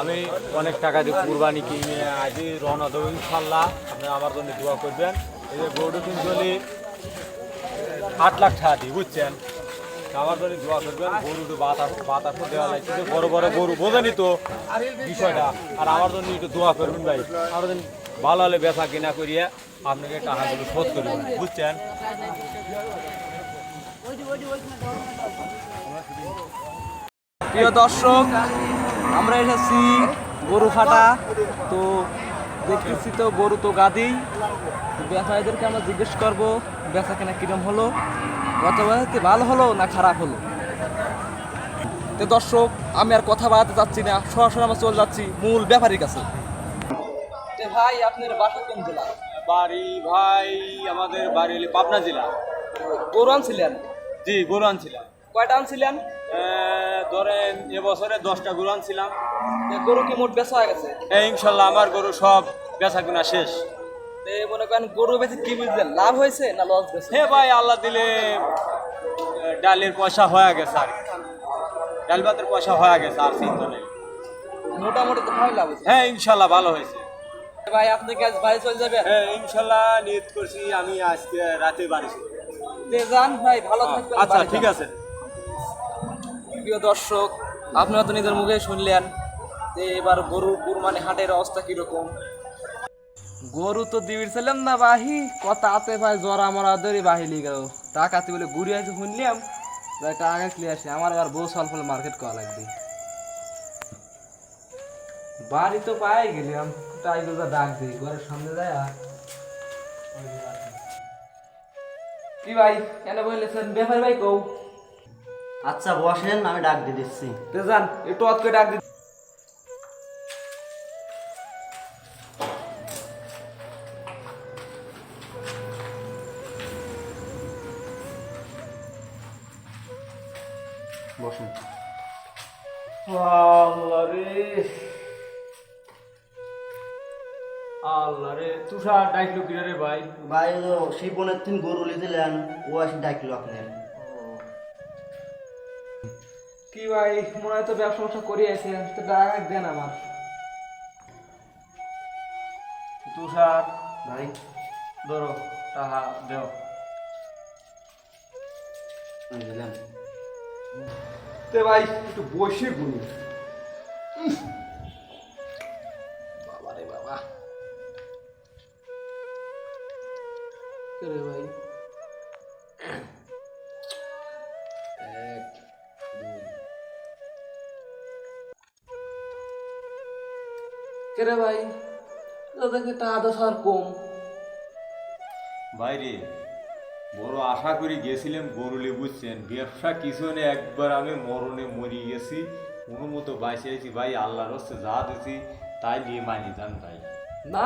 আমি অনেক টাকা দিয়ে কুরবানি কিনে আজই রওনা দেবো, ইনশাল্লাহ। আপনি আমার জন্য দোয়া করবেন। এই যে গরু কিনছলি আট লাখ টাকা দিই বুঝছেন? আমার জন্য দোয়া করবেন। গরুটা বাতাস বাতাস দেওয়া লাগছে বড় বড় গরু বোঝেনি তো বিষয়টা। আর আমার জন্য একটু দোয়া করবেন ভাই। আমার জন্য ভালো হলে বেচা কিনা করিয়ে আপনাকে টাকাগুলো শোধ করবেন, বুঝছেন? প্রিয় দর্শক আমরা এসেছি গরু ফাটা তো দেখতেছি তো গরু তো গাদি তো ব্যবসায়ীদেরকে আমরা জিজ্ঞেস করব বেচা কেনা কিরম হলো? গত বেলাতে ভালো হলো না খারাপ হলো? তো দর্শক আমি আর কথা বাড়াতে চাচ্ছি না সরাসরি আমরা চলে যাচ্ছি মূল ব্যাপারীর কাছে। ভাই আপনার বাসা কোন জেলা? বাড়ি ভাই আমাদের বাড়ি পাবনা জেলা। গরু আনছিলেন? জি গরু আনছিলাম। কয়টা আনছিলেন? ধরেন এবছরে দশটা গরু আনছিলাম। গরু কি মোট বেচা হয়ে গেছে? এই ইনশাল্লাহ আমার গরু সব বেচা কিনা শেষ। মনে করেন গরু বেচে কি বুঝলেন? লাভ হয়েছে না লস হয়েছে? হে ভাই আল্লাহ দিলে ডালের পয়সা হয়ে গেছে আর ডাল ভাতের পয়সা হয়ে গেছে আর চিন্তা নেই। মোটামুটি তো ভালোই লাভ হয়েছে। হ্যাঁ ইনশাল্লাহ ভালো হয়েছে। ভাই আপনি কি আজ বাড়ি চলে যাবেন? হ্যাঁ ইনশাল্লাহ নিয়ত করছি আমি আজকে রাতে বাড়ি চলে যান ভাই ভালো থাকবেন আচ্ছা ঠিক আছে। প্রিয় দর্শক আপনারা তো নিজের মুখে শুনলেন যে এবার গরু কুরবানি হাটের অবস্থা কীরকম। গরু তো দিবিছিলাম না বাহি, কথা আছে ভাই, জরা মরা ধরে বাহি লিয়ে গেল। টাকাতে বলে ঘুরে আছে শুনলাম, ভাই টাকা ক্লিয়ার আসে, আমার আবার বউ সাল ফলে মার্কেট করা লাগবে। বাড়ি তো পাই গেলাম তাই তো ডাক দিই ঘরের সামনে যায় কি ভাই, কেন বললেছেন? ব্যাপার ভাই কৌ আচ্ছা বসেন আমি ডাক দিয়ে দিচ্ছি। যান একটু অত করে ডাক দিন বসেন। আল্লাহ রে। আল্লাহ রে তুষার ডাকলো কিনা রে ভাই? ভাই শিবনের তিন গরু লিছিলেন ও আসি ডাকলো আপনার। কি ভাই মনে হয় তো ব্যবসা ব্যবসা করে আছে তো টাকা দেন আমার। তুষার ভাই ধরো টাকা দেও। তে ভাই একটু বসে গুরু বাবা রে বাবা। কে রে ভাই? কে রে ভাই? তোদেরকে টাকা কম। বাইরে বড় আশা করি গেছিলাম গরুলে বুঝছেন? ব্যবসা কিছু নেই একবার আমি মরণে মরি গেছি। কোনো মতো বাইসে আছি ভাই আল্লাহর হচ্ছে যা দিছি তাই নিয়ে মানি যান ভাই। না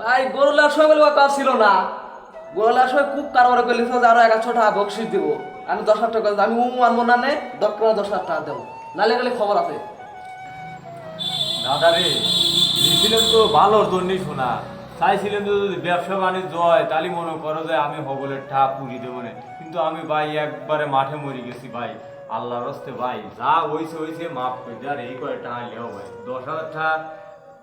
ভাই গরুলার সময় বলে কথা ছিল না। গরুলার সময় খুব কারবার করলে আরও এক টাকা বকশিস দিব। আমি দশ হাজার টাকা আমি উম না নে ডক্টর দশ হাজার টাকা দেবো। নালে গেলে খবর আছে। দাদা রে দিয়েছিলেন তো ভালোর জন্যই শোনা চাইছিলেন তো যদি ব্যবসা বাণিজ্য হয় তাহলে মনে করো যে আমি হবলের ঠা পুরি দেবো না। কিন্তু আমি ভাই একবারে মাঠে মরি গেছি ভাই। আল্লাহর হস্তে ভাই যা হয়েছে হয়েছে মাফ করে দেয় আর এই করে টাকা লেও ভাই দশ হাজার টাকা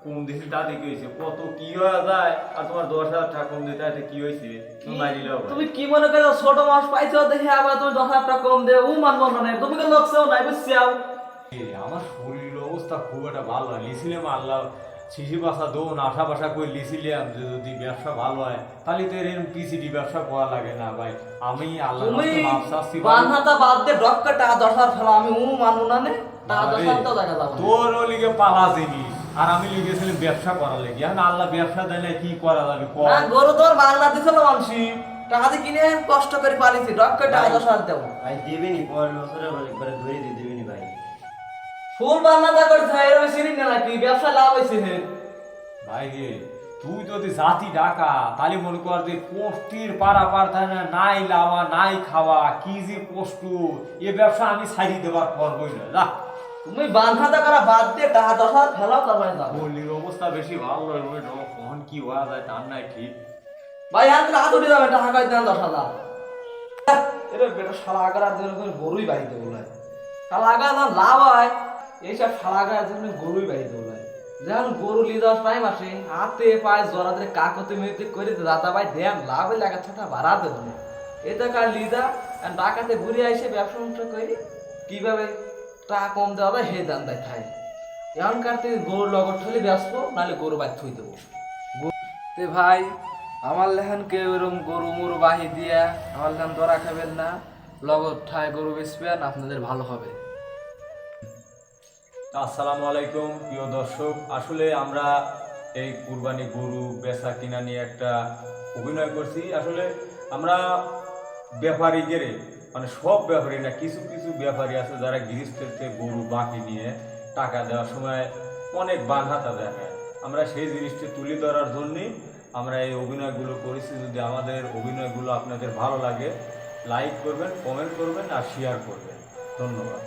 কম দিয়েছি তাতে কি হয়েছে কত কি হয়ে যায়? আর তোমার দশ হাজার টাকা কম দিতে তাতে কি হয়েছে তুমি মারি লেও তুমি কি মনে করো ছোট মাস পাইছো দেখে আবার তুমি দশ হাজার টাকা কম দেবে উ মানবো না। তুমি তো লোকছেও নাই বুঝছিও এ, আমার শরীরের অবস্থা খুব একটা ভালো লিছিলাম আল্লাহ শিশি বাসা দোন আশা বাসা করে লিছিলাম যে যদি ব্যবসা ভালো হয় তাহলে তো এরকম পিসিডি ব্যবসা করা লাগে না ভাই। আমি আল্লাহ মাফ চাচ্ছি। বান্ধাটা বাদ দিয়ে ডক্টর টাকা দশ হাজার ফেলো আমি উ মানবো না নে টাকা দশ আরে, হাজার টাকা দেখা যাবে তোর ও লিগে পালা জিনিস আর আমি লিগেছিলাম ব্যবসা করার লেগে। এখন আল্লাহ ব্যবসা না কি করা যাবে কর। না গরু তোর বাংলা দিছিল মানসি টাকা দিয়ে কিনে কষ্ট করে পালিছি ডক্টর টাকা দশ হাজার দেবো। ভাই দেবেনি পরের বছরে একবারে ধরে দিয়ে ভাই ফুল বান্নাটা করছে এরকম সিরিং না নাকি ব্যবসা লাভ হয়েছে হে। ভাই রে তুই যদি জাতি ডাকা তাহলে মনে কর যে পোস্টির পাড়া পার থাকে না নাই লাওয়া নাই খাওয়া কি যে পোস্ট এ ব্যবসা আমি ছাড়ি দেবার করবই না। যা। তুমি বান্ধাটা করা বাদ দিয়ে টাকা দশ হাজার ফেলাও তারপরে যাব। বলির অবস্থা বেশি ভালো রকম কখন কি হওয়া যায় তার নাই ঠিক। ভাই আর হাত উঠে যাবে টাকা কয় দেন দশ হাজার? এরে বেটা সারা আগার আর দিন করে গরুই বাড়িতে বলে। সারা আগার লাভ হয়। এইসব গায়ে জন্য গরুই বাড়ি দৌড়ায়। যেমন গরু লিয়ে যাওয়ার টাইম আসে হাতে পায়ে জড়াতে কাকতে মেয়েতে করে দাদা ভাই দেন, লাভ এক ছোটা ভাড়া দেবো এটা কার লিদা ডাকাতে ঘুরে আইসে ব্যবসা বাণিজ্য করি কীভাবে টাকা কম দেওয়া যায় হে দান দেয় খায়। এখনকার থেকে গরুর লগর ঠলে ব্যস্ত, নাহলে গরু বাদ থুই দেবো। তে ভাই, আমার লেখান কেউ এরম গরু মরু বাহি দিয়া আমার লেখান ধরা খাবেন না। লগর ঠায় গরু বেচবেন, আপনাদের ভালো হবে। আসসালামু আলাইকুম, প্রিয় দর্শক। আসলে আমরা এই কুরবানি গরু বেচা কিনা নিয়ে একটা অভিনয় করছি। আসলে আমরা ব্যাপারী গেরে মানে সব ব্যাপারী না, কিছু কিছু ব্যাপারী আছে যারা গৃহস্থের গরু বাকি নিয়ে টাকা দেওয়ার সময় অনেক বাধাটা দেখায় আমরা সেই জিনিসটি তুলে ধরার জন্যই আমরা এই অভিনয়গুলো করেছি। যদি আমাদের অভিনয়গুলো আপনাদের ভালো লাগে, লাইক করবেন, কমেন্ট করবেন আর শেয়ার করবেন। ধন্যবাদ।